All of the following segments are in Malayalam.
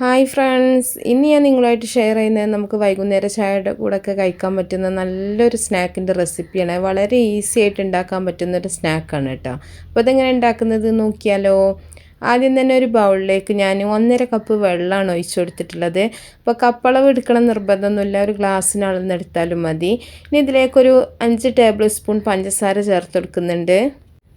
ഹായ് ഫ്രണ്ട്സ് ഇന്ന് ഞാൻ നിങ്ങളുമായിട്ട് ഷെയർ ചെയ്യുന്നത് നമുക്ക് വൈകുന്നേര ചായയുടെ കൂടെ ഒക്കെ കഴിക്കാൻ പറ്റുന്ന നല്ലൊരു സ്നാക്കിന്റെ റെസിപ്പിയാണ് വളരെ ഈസി ആയിട്ട് ഉണ്ടാക്കാൻ പറ്റുന്ന ഒരു സ്നാക്കാണ് കേട്ടോ. അപ്പോൾ അതെങ്ങനെ ഉണ്ടാക്കുന്നത് നോക്കിയാലോ? ആദ്യം തന്നെ ഒരു ബൗളിലേക്ക് ഞാൻ ഒന്നര കപ്പ് വെള്ളമാണ് ഒഴിച്ചു കൊടുത്തിട്ടുള്ളത്. അപ്പോൾ കപ്പളവ് എടുക്കണം നിർബന്ധമൊന്നുമില്ല. ഒരു ഗ്ലാസ്സിന് അളന്നെടുത്താലും മതി. ഇനി ഇതിലേക്കൊരു അഞ്ച് ടേബിൾ സ്പൂൺ പഞ്ചസാര ചേർത്ത് കൊടുക്കുന്നുണ്ട്.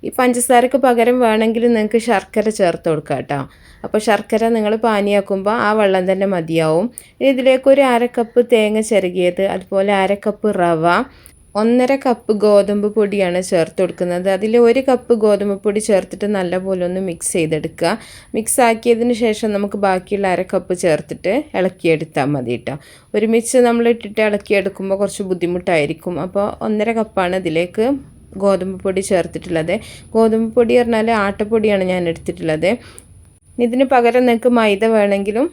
ഈ പഞ്ചസാരക്ക് പകരം വേണമെങ്കിൽ നിങ്ങൾക്ക് ശർക്കര ചേർത്ത് കൊടുക്കാം കേട്ടോ. അപ്പോൾ ശർക്കര നിങ്ങൾ പാനിയാക്കുമ്പോൾ ആ വെള്ളം തന്നെ മതിയാവും. ഇനി ഇതിലേക്ക് ഒരു അര കപ്പ് തേങ്ങ ചെറുകിയത് അതുപോലെ അര കപ്പ് റവ ഒന്നര കപ്പ് ഗോതമ്പ് പൊടിയാണ് ചേർത്ത് കൊടുക്കുന്നത്. അതിൽ ഒരു കപ്പ് ഗോതമ്പ് പൊടി ചേർത്തിട്ട് നല്ലപോലെ ഒന്ന് മിക്സ് ചെയ്തെടുക്കുക. മിക്സ് ആക്കിയതിന് ശേഷം നമുക്ക് ബാക്കിയുള്ള അര കപ്പ് ചേർത്തിട്ട് ഇളക്കിയെടുത്താൽ മതി കേട്ടോ. ഒരുമിച്ച് നമ്മൾ ഇട്ടിട്ട് ഇളക്കിയെടുക്കുമ്പോൾ കുറച്ച് ബുദ്ധിമുട്ടായിരിക്കും. അപ്പോൾ ഒന്നര കപ്പാണ് ഇതിലേക്ക് ഗോതമ്പ് പൊടി ചേർത്തിട്ടുള്ളത്. ഗോതമ്പ് പൊടി പറഞ്ഞാൽ ആട്ടപ്പൊടിയാണ് ഞാൻ എടുത്തിട്ടുള്ളത്. ഇതിന് പകരം നിങ്ങൾക്ക് മൈദ വേണമെങ്കിലും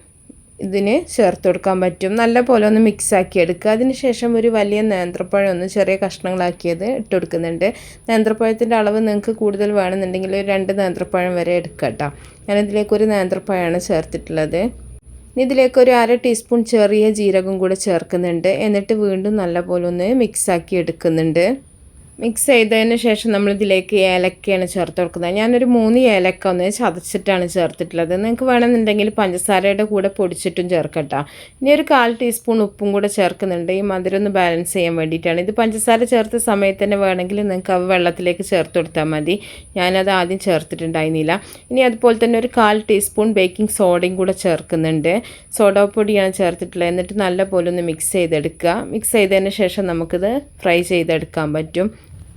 ഇതിന് ചേർത്ത് കൊടുക്കാൻ പറ്റും. നല്ല പോലെ ഒന്ന് മിക്സ് ആക്കി എടുക്കുക. അതിനുശേഷം ഒരു വലിയ നേന്ത്രപ്പഴം ഒന്ന് ചെറിയ കഷ്ണങ്ങളാക്കിയത് ഇട്ട് കൊടുക്കുന്നുണ്ട്. നേന്ത്രപ്പഴത്തിന്റെ അളവ് നിങ്ങൾക്ക് കൂടുതൽ വേണമെന്നുണ്ടെങ്കിൽ ഒരു രണ്ട് നേന്ത്രപ്പഴം വരെ എടുക്കുക കേട്ടോ. ഞാനിതിലേക്ക് ഒരു നേന്ത്രപ്പഴമാണ് ചേർത്തിട്ടുള്ളത്. ഇതിലേക്ക് ഒരു അര ടീസ്പൂൺ ചെറിയ ജീരകം കൂടെ ചേർക്കുന്നുണ്ട്. എന്നിട്ട് വീണ്ടും നല്ല പോലെ ഒന്ന് മിക്സ് ആക്കി എടുക്കുന്നുണ്ട്. മിക്സ് ചെയ്തതിന് ശേഷം നമ്മളിതിലേക്ക് ഏലക്കയാണ് ചേർത്ത് കൊടുക്കുന്നത്. ഞാനൊരു മൂന്ന് ഏലക്ക ഒന്ന് ചതച്ചിട്ടാണ് ചേർത്തിട്ടുള്ളത്. നിങ്ങൾക്ക് വേണമെന്നുണ്ടെങ്കിൽ പഞ്ചസാരയുടെ കൂടെ പൊടിച്ചിട്ടും ചേർക്കട്ടോ. ഇനി ഒരു കാൽ ടീസ്പൂൺ ഉപ്പും കൂടെ ചേർക്കുന്നുണ്ട്. ഈ മധുരം ഒന്ന് ബാലൻസ് ചെയ്യാൻ വേണ്ടിയിട്ടാണ്. ഇത് പഞ്ചസാര ചേർത്ത സമയത്ത് തന്നെ വേണമെങ്കിൽ നിങ്ങൾക്ക് അവ വെള്ളത്തിലേക്ക് ചേർത്ത് കൊടുത്താൽ മതി. ഞാനത് ആദ്യം ചേർത്തിട്ടുണ്ടായിരുന്നില്ല. ഇനി അതുപോലെ തന്നെ ഒരു കാൽ ടീസ്പൂൺ ബേക്കിംഗ് സോഡയും കൂടെ ചേർക്കുന്നുണ്ട്. സോഡ പൊടിയാണ് ചേർത്തിട്ടുള്ളത്. എന്നിട്ട് നല്ല പോലെ ഒന്ന് മിക്സ് ചെയ്തെടുക്കുക. മിക്സ് ചെയ്തതിന് ശേഷം നമുക്കിത് ഫ്രൈ ചെയ്തെടുക്കാൻ പറ്റും.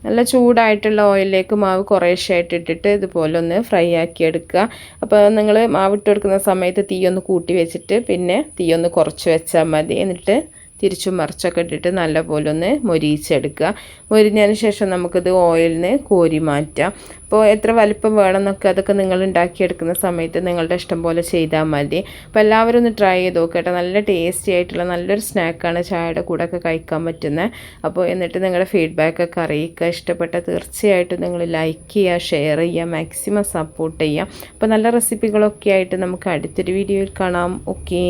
നല്ല ചൂടായിട്ടുള്ള ഓയിലിലേക്ക് മാവ് കുറേശ്ശായിട്ട് ഇട്ടിട്ട് ഇതുപോലെ ഒന്ന് ഫ്രൈ ആക്കി എടുക്കുക. അപ്പോൾ നിങ്ങൾ മാവ് ഇട്ട് കൊടുക്കുന്ന സമയത്ത് തീയൊന്ന് കൂട്ടി വെച്ചിട്ട് പിന്നെ തീയൊന്ന് കുറച്ച് വെച്ചാൽ മതി. എന്നിട്ട് തിരിച്ചും മറിച്ചൊക്കെ ഇട്ടിട്ട് നല്ലപോലെ ഒന്ന് മൊരിയിച്ചെടുക്കുക. മൊരിഞ്ഞതിന് ശേഷം നമുക്കിത് ഓയിലിന് കോരി മാറ്റാം. അപ്പോൾ എത്ര വലിപ്പം വേണമെന്നൊക്കെ അതൊക്കെ നിങ്ങൾ ഉണ്ടാക്കിയെടുക്കുന്ന സമയത്ത് നിങ്ങളുടെ ഇഷ്ടം പോലെ ചെയ്താൽ മതി. അപ്പോൾ എല്ലാവരും ഒന്ന് ട്രൈ ചെയ്ത് നോക്കട്ടെ നല്ല ടേസ്റ്റി ആയിട്ടുള്ള നല്ലൊരു സ്നാക്കാണ് ചായയുടെ കൂടെ ഒക്കെ കഴിക്കാൻ പറ്റുന്നത്. അപ്പോൾ എന്നിട്ട് നിങ്ങളുടെ ഫീഡ്ബാക്ക് ഒക്കെ അറിയിക്കുക. ഇഷ്ടപ്പെട്ട തീർച്ചയായിട്ടും നിങ്ങൾ ലൈക്ക് ചെയ്യുക ഷെയർ ചെയ്യുക മാക്സിമം സപ്പോർട്ട് ചെയ്യുക. അപ്പോൾ നല്ല റെസിപ്പികളൊക്കെ ആയിട്ട് നമുക്ക് അടുത്തൊരു വീഡിയോയിൽ കാണാം. ഓക്കേ.